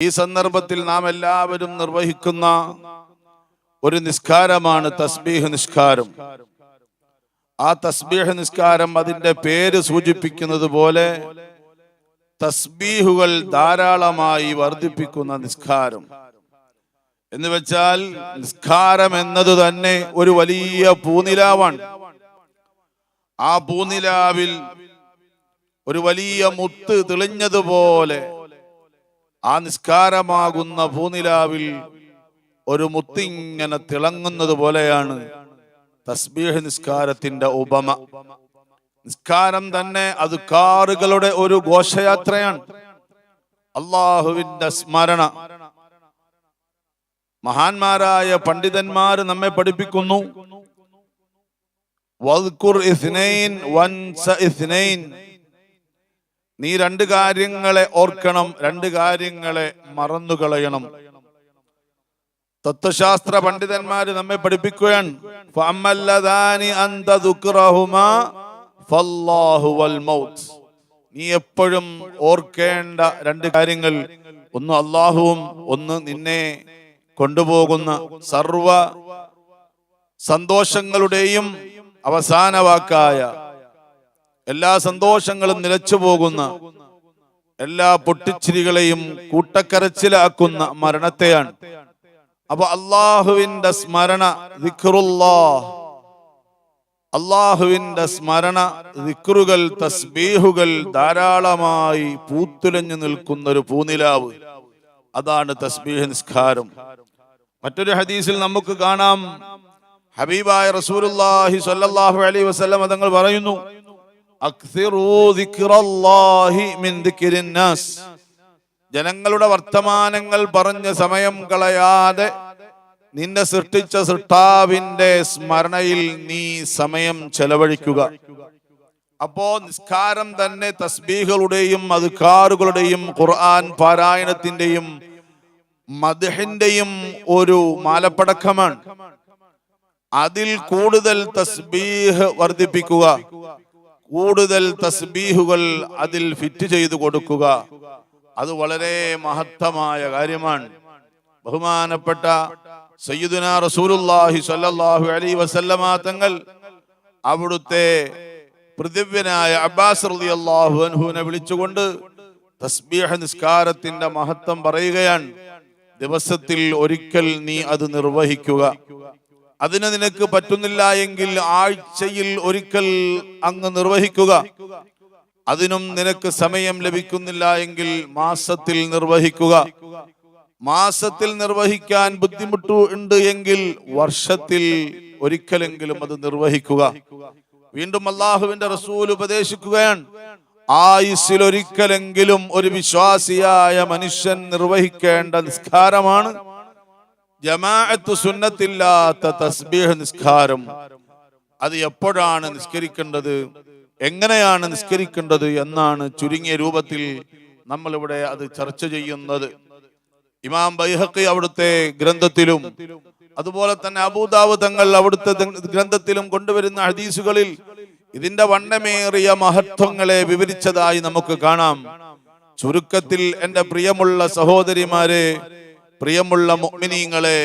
ഈ സന്ദർഭത്തിൽ നാം എല്ലാവരും നിർവഹിക്കുന്ന ഒരു നിസ്കാരമാണ് തസ്ബീഹ് നിസ്കാരം. ആ തസ്ബീഹ് നിസ്കാരം അതിന്റെ പേര് സൂചിപ്പിക്കുന്നത് പോലെ തസ്ബീഹുകൾ ധാരാളമായി വർദ്ധിപ്പിക്കുന്ന നിസ്കാരം. എന്ന് വെച്ചാൽ നിസ്കാരം എന്നത് തന്നെ ഒരു വലിയ പൂനിലാവാണ് ആ പൂനിലാവിൽ ഒരു വലിയ മുത്ത് തെളിഞ്ഞതുപോലെ ആ നിസ്കാരമാകുന്ന ഭൂനിലാവിൽ ഒരു മുത്തിങ്ങനെ തിളങ്ങുന്നത് പോലെയാണ് തസ്ബീഹ് നിസ്കാരത്തിന്റെ ഉപമ. നിസ്കാരം തന്നെ അത് കാറുകളുടെ ഒരു ഘോഷയാത്രയാണ്. അള്ളാഹുവിന്റെ സ്മരണ. മഹാന്മാരായ പണ്ഡിതന്മാർ നമ്മെ പഠിപ്പിക്കുന്നു. വൽകുർ ഇസ്നൈൻ വൻസ ഇസ്നൈൻ നീ രണ്ട് കാര്യങ്ങളെ ഓർക്കണം രണ്ട് കാര്യങ്ങളെ മറന്നു കളയണം തത്വശാസ്ത്ര പണ്ഡിതന്മാര് നമ്മെ പഠിപ്പിക്കുകയാണ്. നീ എപ്പോഴും ഓർക്കേണ്ട രണ്ട് കാര്യങ്ങൾ ഒന്ന് അള്ളാഹുവും ഒന്ന് നിന്നെ കൊണ്ടുപോകുന്ന സർവ സന്തോഷങ്ങളുടെയും അവസാന വാക്കായ എല്ലാ സന്തോഷങ്ങളും നിലച്ചു പോകുന്ന എല്ലാ പൊട്ടിച്ചിരികളെയും കൂട്ടക്കരച്ചിലാക്കുന്ന മരണത്തെയാണ്. അപ്പൊ അള്ളാഹുവിന്റെ സ്മരണ അള്ളാഹുവിന്റെ സ്മരണ ദിക്റുകൾ തസ്ബീഹുകൾ ധാരാളമായി പൂത്തുലഞ്ഞു നിൽക്കുന്ന ഒരു പൂനിലാവ്. അതാണ് തസ്ബീഹ് നിസ്കാരം. മറ്റൊരു ഹദീസിൽ നമുക്ക് കാണാം. ഹബീബായ റസൂലുള്ളാഹി സ്വല്ലല്ലാഹു അലൈഹി വസല്ലം തങ്ങൾ പറയുന്നു ജനങ്ങളുടെ വർത്തമാനങ്ങൾ പറഞ്ഞ് സമയം കളയാതെ നിന്നെ സൃഷ്ടിച്ച സൃഷ്ടാവിന്റെ സ്മരണയിൽ നീ സമയം ചെലവഴിക്കുക. അപ്പോ നിസ്കാരം തന്നെ തസ്ബീഹുകളുടെയും അധികാറുകളുടെയും ഖുർആൻ പാരായണത്തിന്റെയും മദഹിന്റെയും ഒരു മാലപ്പടക്കമാണ്. അതിൽ കൂടുതൽ തസ്ബീഹ് വർദ്ധിപ്പിക്കുക. കൂടുതൽ തസ്ബീഹുകൾ അതിൽ ഫിറ്റ് ചെയ്തു കൊടുക്കുക. അത് വളരെ മഹത്തമായ കാര്യമാണ്. ബഹുമാനപ്പെട്ട സയ്യിദുന റസൂലുള്ളാഹി സ്വല്ലല്ലാഹു അലൈഹി വസല്ലമ തങ്ങൾ അവിടുത്തെ പ്രതിവ്യനായ അബ്ബാസ് റളിയല്ലാഹു അൻഹുവിനെ വിളിച്ചുകൊണ്ട് തസ്ബീഹ് നിസ്കാരത്തിന്റെ മഹത്വം പറയുകയാണ്. ദിവസത്തിൽ ഒരിക്കൽ നീ അത് നിർവഹിക്കുക. അതിന് നിനക്ക് പറ്റുന്നില്ല എങ്കിൽ ആഴ്ചയിൽ ഒരിക്കൽ അങ്ങ് നിർവഹിക്കുക. അതിനും നിനക്ക് സമയം ലഭിക്കുന്നില്ല എങ്കിൽ മാസത്തിൽ നിർവഹിക്കുക. മാസത്തിൽ നിർവഹിക്കാൻ ബുദ്ധിമുട്ട് ഉണ്ട് എങ്കിൽ വർഷത്തിൽ ഒരിക്കലെങ്കിലും അത് നിർവഹിക്കുക. വീണ്ടും അള്ളാഹുവിന്റെ റസൂൽ ഉപദേശിക്കുകയാണ്. ആയുസ്സിൽ ഒരിക്കലെങ്കിലും ഒരു വിശ്വാസിയായ മനുഷ്യൻ നിർവഹിക്കേണ്ട നിസ്കാരമാണ്. ജമാഅത്ത് സുന്നത്തില്ലാത്ത തസ്ബീഹ് നിസ്കാരം. അത് എപ്പോഴാണ് നിസ്കരിക്കേണ്ടത്? എങ്ങനെയാണ് നിസ്കരിക്കേണ്ടത് എന്നാണ് ചുരുങ്ങിയ രൂപത്തിൽ നമ്മൾ ഇവിടെ അത് ചർച്ച ചെയ്യുന്നത്. ഇമാം ബൈഹഖി അവിടുത്തെ ഗ്രന്ഥത്തിലും അതുപോലെ തന്നെ അബൂദാവ് തങ്ങൾ അവിടുത്തെ ഗ്രന്ഥത്തിലും കൊണ്ടുവരുന്ന ഹദീസുകളിൽ ഇതിന്റെ വണ്ണമേറിയ മഹത്വങ്ങളെ വിവരിച്ചതായി നമുക്ക് കാണാം. ചുരുക്കത്തിൽ എന്റെ പ്രിയമുള്ള സഹോദരിമാരെ പ്രിയമുള്ള മുഅ്മിനീങ്ങളെ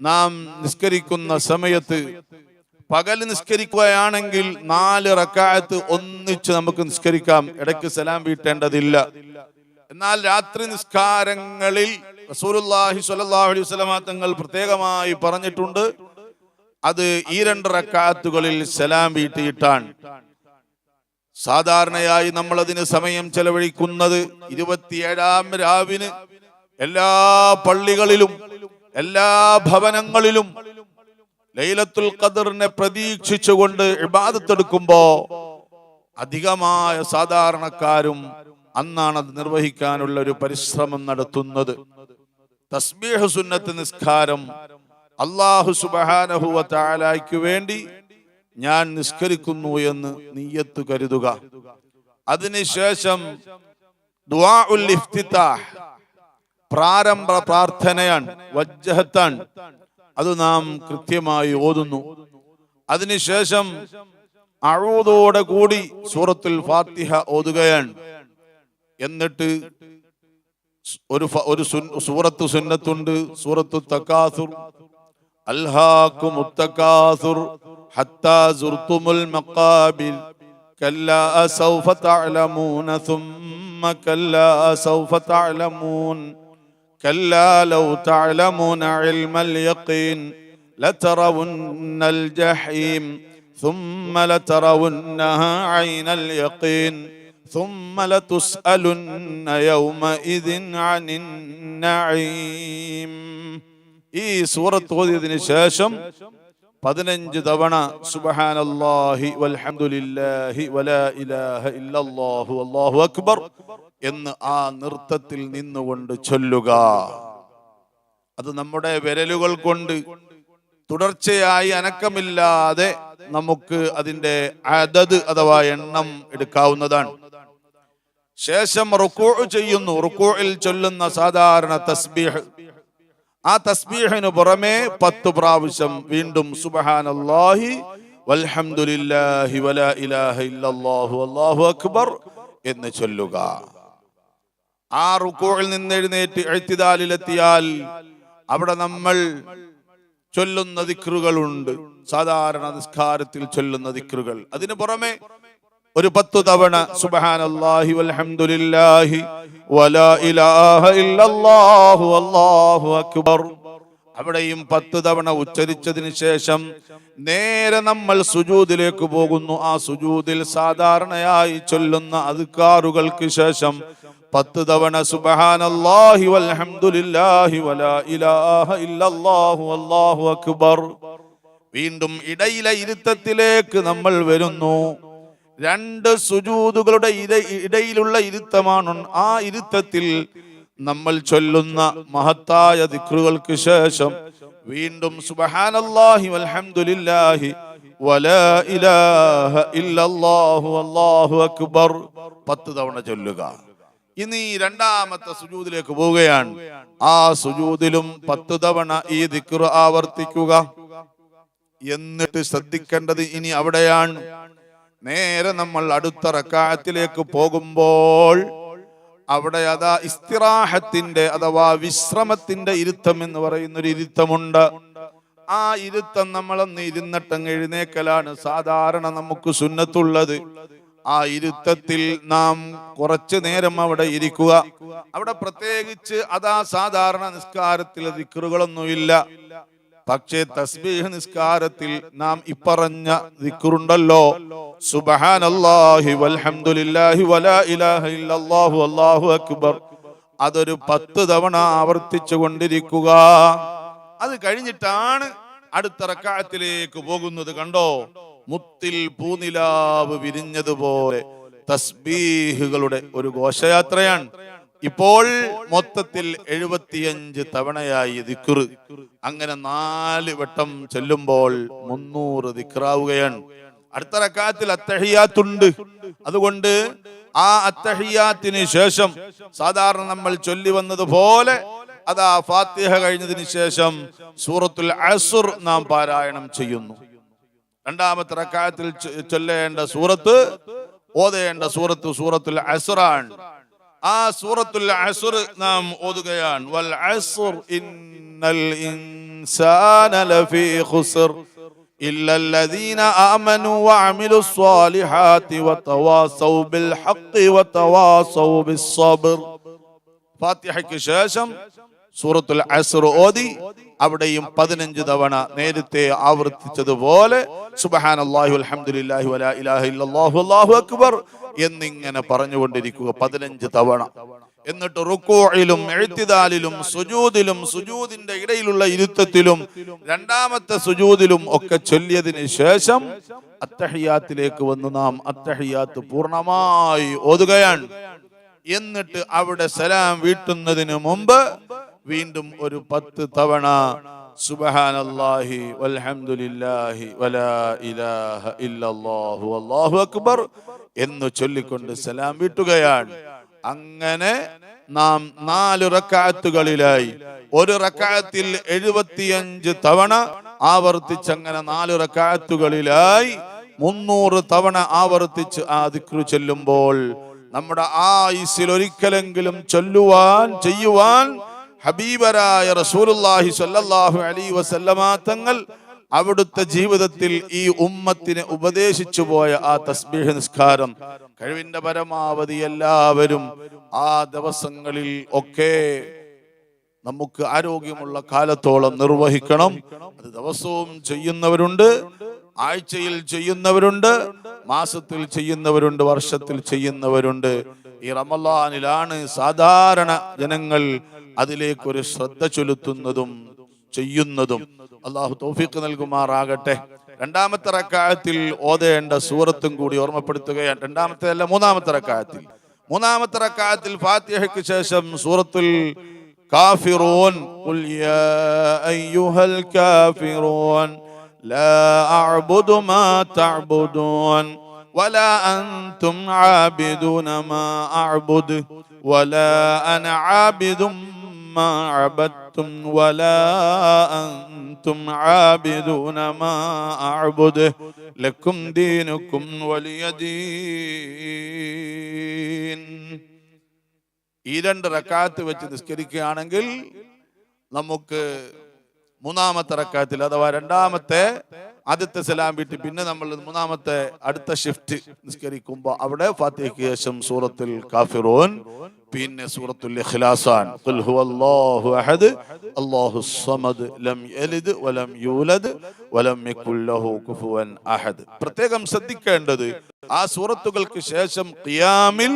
നാം നിസ്കരിക്കുന്ന സമയത്ത് പകൽ നിസ്കരിക്കുകയാണെങ്കിൽ നാല് റക്കായത്ത് ഒന്നിച്ച് നമുക്ക് നിസ്കരിക്കാം. ഇടയ്ക്ക് സലാം വീട്ടേണ്ടതില്ല. എന്നാൽ രാത്രി നിസ്കാരങ്ങളിൽ റസൂലുല്ലാഹി സ്വല്ലല്ലാഹു അലൈഹി വസല്ലമ തങ്ങൾ പ്രത്യേകമായി പറഞ്ഞിട്ടുണ്ട് അത് ഈ രണ്ട് റക്കാത്തുകളിൽ സലാം വീട്ടിയിട്ടാണ്. സാധാരണയായി നമ്മൾ അതിന് സമയം ചെലവഴിക്കുന്നത് ഇരുപത്തിയേഴാം രാവിന് എല്ലാ പള്ളികളിലും എല്ലാ ഭവനങ്ങളിലും ലൈലത്തുൽ ഖദറിനെ പ്രതീക്ഷിച്ചുകൊണ്ട് ഇബാദത്തെടുക്കുമ്പോ അധികമായ സാധാരണക്കാരും അന്നാണ് അത് നിർവഹിക്കാനുള്ള ഒരു പരിശ്രമം നടത്തുന്നത്. തസ്ബീഹ് സുന്നത്ത് നിസ്കാരം അള്ളാഹു സുബഹാനഹുവ താലായ്ക്ക് വേണ്ടി ഞാൻ നിസ്കരിക്കുന്നു എന്ന് നീയത്ത് കരുതുക. അതിനുശേഷം ഇഫ്തിതാഹ് പ്രാരംഭ പ്രാർത്ഥനയാണ് വജ്ജഹത്താണ് അത് നാം കൃത്യമായി ഓതുന്നു അതിനുശേഷം അഴൂതോടെ കൂടി സൂറത്തുൽ ഫാത്തിഹ ഓതുകയാണ് എന്നിട്ട് ഒരു ഫ- ഒരു സുൻ- സൂറത്ത് സുന്നത്തുണ്ട് സൂറത്തു തക്കാസുർ അൽഹാക്കും മുത്തക്കാസുർ ഹത്താ സുർത്തുമുൽ മഖാബിൽ كلا سوف تعلمون ثم كلا سوف تعلمون كلا لو تعلمون علم اليقين لترون الجحيم ثم لترونها عين اليقين ثم لتسألن يومئذ عن النعيم ഈ സൂറത്ത് ഓതിയതിനു ശേഷം പതിനഞ്ച് തവണ സുബഹാനല്ലാഹി വൽഹംദുലില്ലാഹി വലാ ഇലാഹ ഇല്ലല്ലാഹു അല്ലാഹു അക്ബർ എന്ന് ആ നൃത്തത്തിൽ നിന്നുകൊണ്ട് ചൊല്ലുക. അത് നമ്മുടെ വിരലുകൾ കൊണ്ട് തുടർച്ചയായി അനക്കമില്ലാതെ നമുക്ക് അതിന്റെ അതത് അഥവാ എണ്ണം എടുക്കാവുന്നതാണ്. ശേഷം റുക്കോ ചെയ്യുന്നു. റുക്കോയിൽ ചൊല്ലുന്ന സാധാരണ തസ്ബീഹ്. ആ തസ്ബീഹിന് പുറമെ പത്ത് പ്രാവശ്യം വീണ്ടും സുബഹാനല്ലാഹി വൽഹംദുലില്ലാഹി വലാ ഇലാഹ ഇല്ലല്ലാഹു അല്ലാഹു അക്ബർ എന്ന് ചൊല്ലുക. ആ റുക്കോയിൽ നിന്ന് എഴുന്നേറ്റ് എഴുത്തിദാലിലെത്തിയാൽ അവിടെ നമ്മൾ ചൊല്ലുന്ന ദിക്റുകളുണ്ട്. സാധാരണ നിസ്കാരത്തിൽ ചൊല്ലുന്ന ദിക്റുകൾ. അതിനു പുറമെ ഒരു പത്തു തവണ സുബ്ഹാനല്ലാഹി വൽഹംദുലില്ലാഹി വലാ ഇലാഹ ഇല്ലല്ലാഹു അല്ലാഹു അക്ബർ. അവിടെയും പത്ത് തവണ ഉച്ചരിച്ചതിന് ശേഷം നേരെ നമ്മൾ സുജൂദിലേക്ക് പോകുന്നു. ആ സുജൂദിൽ സാധാരണയായി ചൊല്ലുന്ന അധികാറുകൾക്ക് ശേഷം പത്ത് തവണ സുബ്ഹാനല്ലാഹി വൽഹംദുലില്ലാഹി വലാ ഇലാഹ ഇല്ലല്ലാഹു അല്ലാഹു അക്ബർ. വീണ്ടും ഇടയിലെ ഇരുത്തത്തിലേക്ക് നമ്മൾ വരുന്നു. രണ്ട് സുജൂതുകളുടെ ഇട ഇടയിലുള്ള ഇരുത്തമാണ്. ആ ഇരുത്തത്തിൽ നമ്മൾ ചൊല്ലുന്ന മഹത്തായ ദിക്റുകൾക്ക് ശേഷം വീണ്ടും സുബഹാനല്ലാഹി വൽഹംദുലില്ലാഹി വലാ ഇലാഹ ഇല്ലല്ലാഹു അല്ലാഹു അക്ബർ. പത്ത് തവണ ചൊല്ലുക. ഇനി രണ്ടാമത്തെ സുജൂദിലേക്ക് പോവുകയാണ്. ആ സുജൂദിലും പത്ത് തവണ ഈ ദിക്ർ ആവർത്തിക്കുക. എന്നിട്ട് ശ്രദ്ധിക്കേണ്ടത് ഇനി അവിടെയാണ്. നേരെ നമ്മൾ അടുത്ത റക്കായത്തിലേക്ക് പോകുമ്പോൾ അവിടെ അതാ ഇസ്തിറാഹത്തിന്റെ അഥവാ വിശ്രമത്തിന്റെ ഇരുത്തം എന്ന് പറയുന്ന ഒരു ഇരുത്തമുണ്ട്. ആ ഇരുത്തം നമ്മളൊന്ന് ഇരുന്നിട്ടങ്ങ് എഴുന്നേക്കലാണ് സാധാരണ നമുക്ക് സുന്നത്തുള്ളത്. ആ ഇരുത്തത്തിൽ നാം കുറച്ചു നേരം അവിടെ ഇരിക്കുക. അവിടെ പ്രത്യേകിച്ച് അതാ സാധാരണ നിസ്കാരത്തിൽ ദിക്കറുകളൊന്നുമില്ല പക്ഷേ തസ്ബീഹ് നിസ്കാരത്തിൽ നാം ഇപ്പറഞ്ഞ ദിക്റുണ്ടല്ലോ. സുബ്ഹാനല്ലാഹി വൽഹംദുലില്ലാഹി വലാ ഇലാഹ ഇല്ലല്ലാഹു അല്ലാഹു അക്ബർ. അതൊരു പത്ത് തവണ ആവർത്തിച്ചു കൊണ്ടിരിക്കുക. അത് കഴിഞ്ഞിട്ടാണ് അടുത്ത റക്കായത്തിലേക്ക് പോകുന്നത് കണ്ടോ? മുത്തിൽ പൂനിലാവ് വിരിഞ്ഞതുപോലെ തസ്ബീഹുകളുടെ ഒരു ഘോഷയാത്രയാണ്. ഇപ്പോൾ മൊത്തത്തിൽ എഴുപത്തിയഞ്ച് തവണയായി ദിക്റ്. അങ്ങനെ നാല് വട്ടം ചെല്ലുമ്പോൾ മുന്നൂറ് ദിക്റാവുകയാണ്. അടുത്ത റക്കാത്തിൽ അത്തഹിയാത്തുണ്ട്. അതുകൊണ്ട് ആ അത്തഹിയാത്തിന് ശേഷം സാധാരണ നമ്മൾ ചൊല്ലി വന്നതുപോലെ അതാ ഫാത്തിഹ കഴിഞ്ഞതിന് ശേഷം സൂറത്തുൽ അസുർ നാം പാരായണം ചെയ്യുന്നു. രണ്ടാമത്തെ റക്കായത്തിൽ ചൊല്ലേണ്ട സൂറത്ത് ഓതേണ്ട സൂറത്ത് സൂറത്തുൽ അസുറാണ്. ആ സൂറത്തുൽ അസുർ നാം ഓതുകയാണ് വൽ അസുർ ഇന്നൽ ഇൻസാന ലഫീ ഖുസ്ർ إلا الذين آمنوا وعملوا الصالحات وتواصوا بالحق وتواصوا بالصبر ഫാത്തിഹയ്ക്ക് ശേഷം സൂറത്തുൽ അസ്ർ ഓതി അവിടെയും പതിനഞ്ച് തവണ നേരത്തെ ആവർത്തിച്ചതുപോലെ സുബ്ഹാനല്ലാഹി വൽഹംദുലില്ലാഹി വലാ ഇലാഹ ഇല്ലല്ലാഹു അല്ലാഹു അക്ബർ എന്നിങ്ങനെ പറഞ്ഞുകൊണ്ടിരിക്കുക പതിനഞ്ച് തവണ. എന്നിട്ട് റുക്കോയിലും എഴുത്തിദാലിലും സുജൂതിലും സുജൂതിന്റെ ഇടയിലുള്ള ഇരുത്തത്തിലും രണ്ടാമത്തെ സുജൂതിലും ഒക്കെ ചൊല്ലിയതിന് ശേഷം അത്തഹിയാത്തിലേക്ക് വന്ന് നാം അത്തഹിയാത്ത് പൂർണമായി ഓതുകയാണ്. എന്നിട്ട് അവിടെ സലാം വീട്ടുന്നതിന് മുമ്പ് വീണ്ടും ഒരു പത്ത് തവണ സുബഹാനല്ലാഹി വൽഹംദുലില്ലാഹി വലാ ഇലാഹ ഇല്ലല്ലാഹു അല്ലാഹു അക്ബർ എന്ന് ചൊല്ലിക്കൊണ്ട് സലാം വീട്ടുകയാണ് അങ്ങനെ നാം നാല് റക്കാത്തുകളിലായി. ഒരു റക്കാത്തിൽ എഴുപത്തിയഞ്ച് തവണ ആവർത്തിച്ചങ്ങനെ നാല് റക്കാത്തുകളിലായി മുന്നൂറ് തവണ ആവർത്തിച്ച് ആ ദിക്രു ചൊല്ലുമ്പോൾ നമ്മുടെ ആയുസിൽ ഒരിക്കലെങ്കിലും ചൊല്ലുവാൻ ചെയ്യുവാൻ ഹബീബരായ റസൂലുള്ളാഹി സ്വല്ലല്ലാഹു അലൈഹി വസല്ലമ തങ്ങൾ അവിടുത്തെ ജീവിതത്തിൽ ഈ ഉമ്മത്തിനെ ഉപദേശിച്ചു പോയ ആ തസ്ബീഹ് നിസ്കാരം കഴിവിന്റെ പരമാവധി എല്ലാവരും ആ ദിവസങ്ങളിൽ ഒക്കെ നമുക്ക് ആരോഗ്യമുള്ള കാലത്തോളം നിർവഹിക്കണം. അത് ദിവസവും ചെയ്യുന്നവരുണ്ട് ആഴ്ചയിൽ ചെയ്യുന്നവരുണ്ട് മാസത്തിൽ ചെയ്യുന്നവരുണ്ട് വർഷത്തിൽ ചെയ്യുന്നവരുണ്ട്. ഈ റമലാനിലാണ് സാധാരണ ജനങ്ങൾ അതിലേക്കൊരു ശ്രദ്ധ ചെലുത്തുന്നതും ചെയ്യുന്നതും അള്ളാഹു തൗഫീഖ് നൽകുമാറാകട്ടെ രണ്ടാമത്തെ റക്കായത്തിൽ ഓതേണ്ട സൂറത്തും കൂടി ഓർമ്മപ്പെടുത്തുകയാണ് രണ്ടാമത്തെ അല്ല മൂന്നാമത്തെ റക്കായത്തിൽ മൂന്നാമത്തെ റക്കായത്തിൽ ഫാത്തിഹയ്ക്ക് ശേഷം സൂറത്തുൽ കാഫിറൂൻ ഖുൽ യാ അയ്യുഹൽ കാഫിറൂൻ لا أعبد ما تعبدون ولا أنتم عابدون ما أعبد ولا أنا عابد ما عبدتم ولا أنتم عابدون ما أعبد لكم دينكم ولي دين ഈ രണ്ട് റക്കാത്ത് വെച്ച് നിസ്കരിക്കുകയാണെങ്കിൽ നമുക്ക് മൂന്നാമത്തെ റക്കാത്തിൽ അഥവാ രണ്ടാമത്തെ ആദ്യത്തെ സലാം വീട്ടിൽ പിന്നെ നമ്മൾ മൂന്നാമത്തെ അടുത്ത ഷിഫ്റ്റ് നിസ്കരിക്കുമ്പോൾ അവിടെ ഫാത്തിഹയ്ക്ക് ശേഷം സൂറത്തുൽ കാഫിറൂൻ പിന്നെ സൂറത്തുൽ ഇഖ്ലാസാൻ. ഖുൽ ഹുവല്ലാഹു അഹദ് അല്ലാഹു സമദ് ലം യലിദ് വലം യൂലദ് വലം യകുൽ ലഹു കുഫുവൻ അഹദ്. പ്രത്യേകം ശ്രദ്ധിക്കേണ്ടത് ആ സൂറത്തുകൾക്ക് ശേഷം ഖിയാമിൽ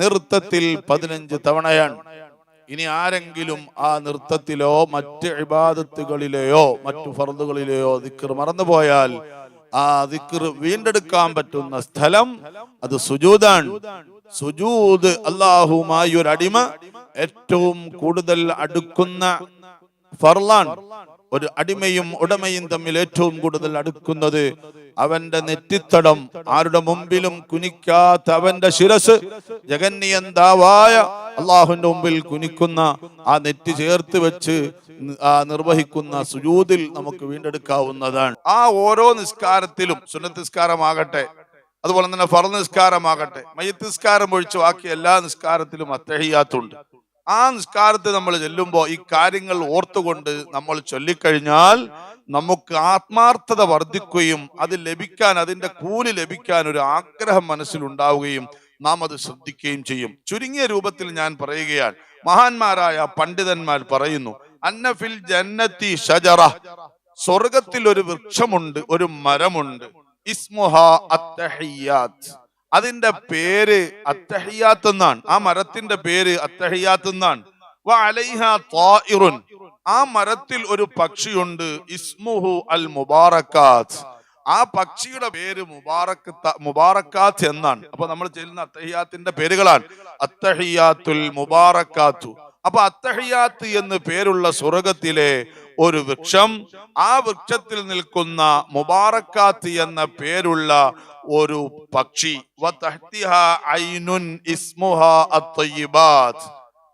നിർത്തത്തിൽ പതിനഞ്ച് തവണയാണ്. ഇനി ആരെങ്കിലും ആ നൃത്തത്തിലോ മറ്റ് ഇബാദത്തുകളിലെയോ മറ്റു ഫർദുകളിലെയോ ദിക്കർ മറന്നുപോയാൽ ആ ദിക്കർ വീണ്ടെടുക്കാൻ പറ്റുന്ന സ്ഥലം അത് സുജൂദാണ്. സുജൂദ് അള്ളാഹുമായി ഒരു അടിമ ഏറ്റവും കൂടുതൽ അടുക്കുന്ന ഫർലാൻ ഒരു അടിമയും ഉടമയും തമ്മിൽ ഏറ്റവും കൂടുതൽ അടുക്കുന്നത് അവന്റെ നെറ്റിത്തടം ആരുടെ മുമ്പിലും കുനിക്കാത്ത അവന്റെ ശിരസ് ജഗന്നിയന്താവായ അള്ളാഹുവിന്റെ മുമ്പിൽ കുനിക്കുന്ന ആ നെറ്റി ചേർത്ത് വെച്ച് നിർവഹിക്കുന്ന സുജൂതിൽ നമുക്ക് വീണ്ടെടുക്കാവുന്നതാണ്. ആ ഓരോ നിസ്കാരത്തിലും സുനത്തിസ്കാരമാകട്ടെ അതുപോലെ തന്നെ ഫറ നിസ്കാരമാകട്ടെ മയത്തിസ്കാരം ഒഴിച്ച് ബാക്കി എല്ലാ നിസ്കാരത്തിലും അത്തഹിയാത്തുണ്ട്. ആ നിസ്കാരത്തിൽ നമ്മൾ ചെല്ലുമ്പോൾ ഈ കാര്യങ്ങൾ ഓർത്തുകൊണ്ട് നമ്മൾ ചൊല്ലിക്കഴിഞ്ഞാൽ നമുക്ക് ആത്മാർത്ഥത വർദ്ധിക്കുകയും അത് ലഭിക്കാൻ അതിന്റെ കൂലി ലഭിക്കാൻ ഒരു ആഗ്രഹം മനസ്സിലുണ്ടാവുകയും നാം അത് ശ്രദ്ധിക്കുകയും ചെയ്യും. ചുരുങ്ങിയ രൂപത്തിൽ ഞാൻ പറയുകയാണ്. മഹാന്മാരായ പണ്ഡിതന്മാർ പറയുന്നു അന്നഫിൽ ജന്നത്തി ഷജറ സ്വർഗത്തിൽ ഒരു വൃക്ഷമുണ്ട് ഒരു മരമുണ്ട്. ഇസ്മുഹ അത്തഹിയാത്ത്. അതിന്റെ പേര് അത്തഹിയാത്ത് എന്നാണ്. ആ മരത്തിന്റെ പേര് അത്തഹിയാത്ത് എന്നാണ്. ആ മരത്തിൽ ഒരു പക്ഷിയുണ്ട്. ഇസ്മുഹു അൽ മുബാറക്കാത്ത് ആ പക്ഷിയുടെ പേര് മുബാറക്ക് മുബാറക്കാത്ത് എന്നാണ്. അപ്പൊ നമ്മൾ ചെല്ലുന്ന അത്തഹിയാത്തിന്റെ പേരുകളാണ്. അത്തഹിയാത്തുൽ മുബാറക്കാത്തു അപ്പൊ അത്തഹിയാത്ത് എന്ന് പേരുള്ള സ്വർഗത്തിലെ ഒരു വൃക്ഷം ആ വൃക്ഷത്തിൽ നിൽക്കുന്ന മുബാറക്കാത്ത് എന്ന പേരുള്ള ഒരു പക്ഷി.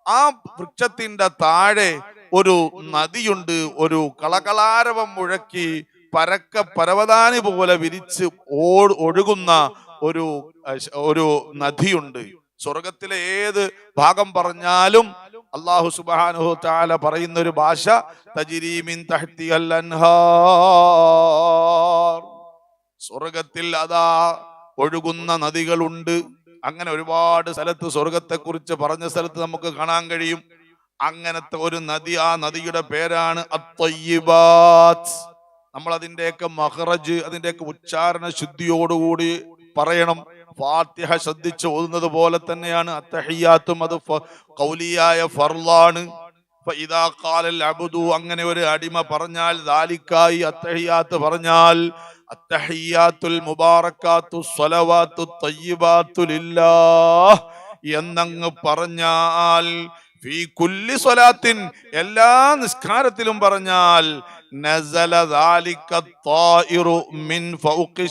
ആ വൃക്ഷത്തിന്റെ താഴെ ഒരു നദിയുണ്ട്. ഒരു കളകളാരവം മുഴക്കി പരക്ക പരവതാനി പോലെ വിരിച്ച് ഓ- ഒഴുകുന്ന ഒരു ഒരു നദിയുണ്ട്. സ്വർഗത്തിലെ ഏത് ഭാഗം പറഞ്ഞാലും അള്ളാഹു സുബാനുഹു താല പറയുന്ന ഒരു ഭാഷ തജിരീമിൻ തഹ്തി സ്വർഗത്തിൽ അതാ ഒഴുകുന്ന നദികളുണ്ട്. അങ്ങനെ ഒരുപാട് സ്ഥലത്ത് സ്വർഗത്തെ കുറിച്ച് പറഞ്ഞ സ്ഥലത്ത് നമുക്ക് കാണാൻ കഴിയും. അങ്ങനത്തെ ഒരു നദി ആ നദിയുടെ പേരാണ് നമ്മൾ അതിന്റെയൊക്കെ മഹറജ് അതിന്റെയൊക്കെ ഉച്ചാരണ ശുദ്ധിയോടുകൂടി പറയണം. ഫാത്തിഹ ശ്രദ്ധിച്ച് ഓതുന്നത് പോലെ തന്നെയാണ്. അത്തഹിയാത്തും അത് കൗലിയായ ഫർലാണ് അങ്ങനെ ഒരു അടിമ പറഞ്ഞാൽ ദാലിക്കായി അത്തഹിയാത്ത് പറഞ്ഞാൽ എന്നങ്ങ് പറഞ്ഞാൽ ഫീ കുല്ലി സ്വലാത്തിൻ എല്ലാ നിസ്കാരത്തിലും പറഞ്ഞാൽ നസല മിൻ ഫൗഖി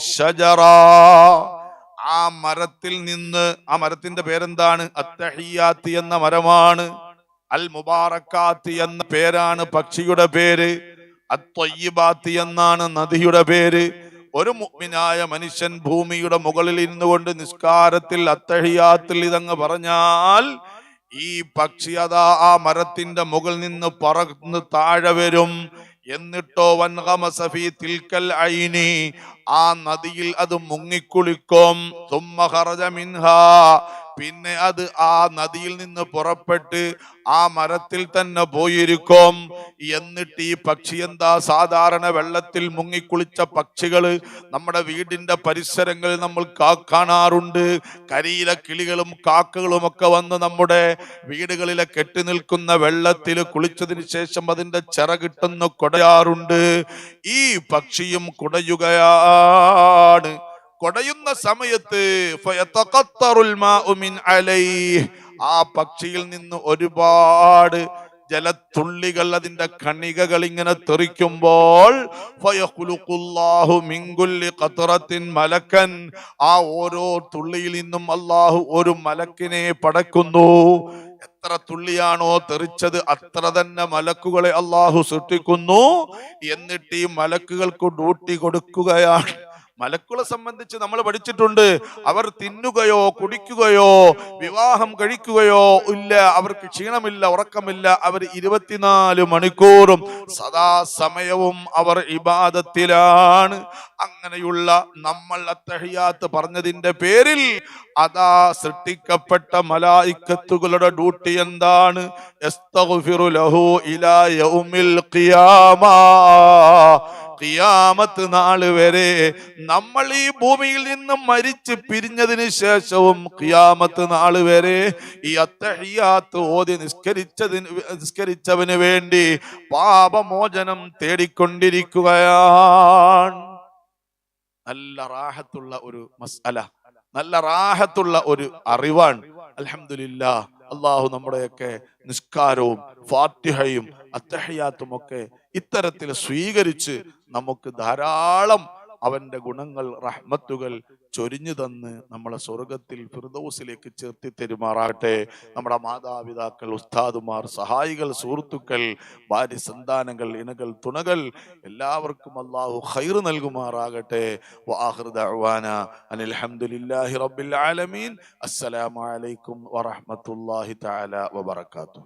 ആ മരത്തിൽ നിന്ന് ആ മരത്തിന്റെ പേരെന്താണ്? അത്തഹിയാത്ത് എന്ന മരമാണ്. അൽ മുബാറക്കാത്ത് എന്ന പേരാണ് പക്ഷിയുടെ പേര്. അത്വയ്യിബാത്ത് എന്നാണ് നദിയുടെ പേര്. ഒരു മുഗ്മിനായ മനുഷ്യൻ ഭൂമിയുടെ മുകളിൽ ഇരുന്നു കൊണ്ട് നിസ്കാരത്തിൽ അത്തഹിയാത്തിൽ ഇതങ്ങ് പറഞ്ഞാൽ ഈ പക്ഷി അതാ ആ മരത്തിന്റെ മുകളിൽ നിന്ന് പറന്ന് താഴെ വരും. എന്നിട്ടോ വൻഹമസഫി തിൽക്കൽ ഐനി ആ നദിയിൽ അത് മുങ്ങിക്കുളിക്കും. തുമ്മ മിൻഹാ പിന്നെ അത് ആ നദിയിൽ നിന്ന് പുറപ്പെട്ട് ആ മരത്തിൽ തന്നെ പോയിരിക്കും. എന്നിട്ട് ഈ പക്ഷി എന്താ? സാധാരണ വെള്ളത്തിൽ മുങ്ങിക്കുളിച്ച പക്ഷികൾ നമ്മുടെ വീടിന്റെ പരിസരങ്ങളിൽ നമ്മൾ കാണാറുണ്ട്. കരിയില കിളികളും കാക്കകളും ഒക്കെ വന്ന് നമ്മുടെ വീടുകളിലെ കെട്ടി നിൽക്കുന്ന വെള്ളത്തിൽ കുളിച്ചതിന് ശേഷം അതിന്റെ ചിറകിട്ടുന്നു കുടയാറുണ്ട്. ഈ പക്ഷിയും കുടയുകയാണ്. കൊടയുന്ന സമയത്ത്. ആ പക്ഷിയിൽ നിന്ന് ഒരുപാട് ജലത്തുള്ളികൾ അതിന്റെ കണികകൾ ഇങ്ങനെ തെറിക്കുമ്പോൾ മലക്കൻ. ആ ഓരോ തുള്ളിയിൽ നിന്നും അള്ളാഹു ഒരു മലക്കിനെ പടക്കുന്നു. എത്ര തുള്ളിയാണോ തെറിച്ചത് അത്ര തന്നെ മലക്കുകളെ അള്ളാഹു സൃഷ്ടിക്കുന്നു. എന്നിട്ട് ഈ മലക്കുകൾക്ക് ഡ്യൂട്ടി കൊടുക്കുകയാണ്. മലക്കുകളെ സംബന്ധിച്ച് നമ്മൾ പഠിച്ചിട്ടുണ്ട്. അവർ തിന്നുകയോ കുടിക്കുകയോ വിവാഹം കഴിക്കുകയോ ഇല്ല. അവർക്ക് ക്ഷീണമില്ല ഉറക്കമില്ല. അവർ ഇരുപത്തിനാല് മണിക്കൂറും സദാ സമയവും അവർ ഇബാദത്തിലാണ്. അങ്ങനെയുള്ള നമ്മൾ അത്തഹിയാത്ത് പറഞ്ഞതിന്റെ പേരിൽ അതാ സൃഷ്ടിക്കപ്പെട്ട മലായിക്കത്തുകളുടെ ഡ്യൂട്ടി എന്താണ്? ലഹു ഇലാ യൗമിൽ ഖിയാമാ. ഖിയാമത്ത് നാൾ വരെ നമ്മൾ ഈ ഭൂമിയിൽ നിന്നും മരിച്ച് പിരിഞ്ഞതിന് ശേഷവും കിയാമത്ത് നാൾ വരെ ഈ അത്തഹിയാത്ത് ഓതി നിസ്കരിച്ചതിന് നിസ്കരിച്ചവന് വേണ്ടി പാപമോചനം തേടിക്കൊണ്ടിരിക്കുകയാണ്. നല്ല റാഹത്തുള്ള ഒരു മസ്അല നല്ല റാഹത്തുള്ള ഒരു അറിവാണ്. അൽഹംദുലില്ല അള്ളാഹു നമ്മുടെയൊക്കെ നിസ്കാരവും ഫാത്തിഹയും അത്തഹയാത്തും ഒക്കെ ഇത്തരത്തിൽ സ്വീകരിച്ച് നമുക്ക് ധാരാളം അവന്റെ ഗുണങ്ങൾ റഹ്മത്തുകൾ ചൊരിഞ്ഞു തന്ന് നമ്മളെ സ്വർഗത്തിൽ ഫിർദോസിലേക്ക് ചേർത്തി തെരുമാറാകട്ടെ. നമ്മുടെ മാതാപിതാക്കൾ ഉസ്താദുമാർ സഹായികൾ സുഹൃത്തുക്കൾ ഭാര്യ സന്താനങ്ങൾ ഇണകൾ തുണകൾ എല്ലാവർക്കും അള്ളാഹു ഖൈർ നൽകുമാറാകട്ടെ. അനിൽഹമുല്ലാഹി റബ്ബിൽ ആലമീൻ. അസ്സലാമലൈക്കും വറഹമത്തല്ലാഹി തആല വാത്തു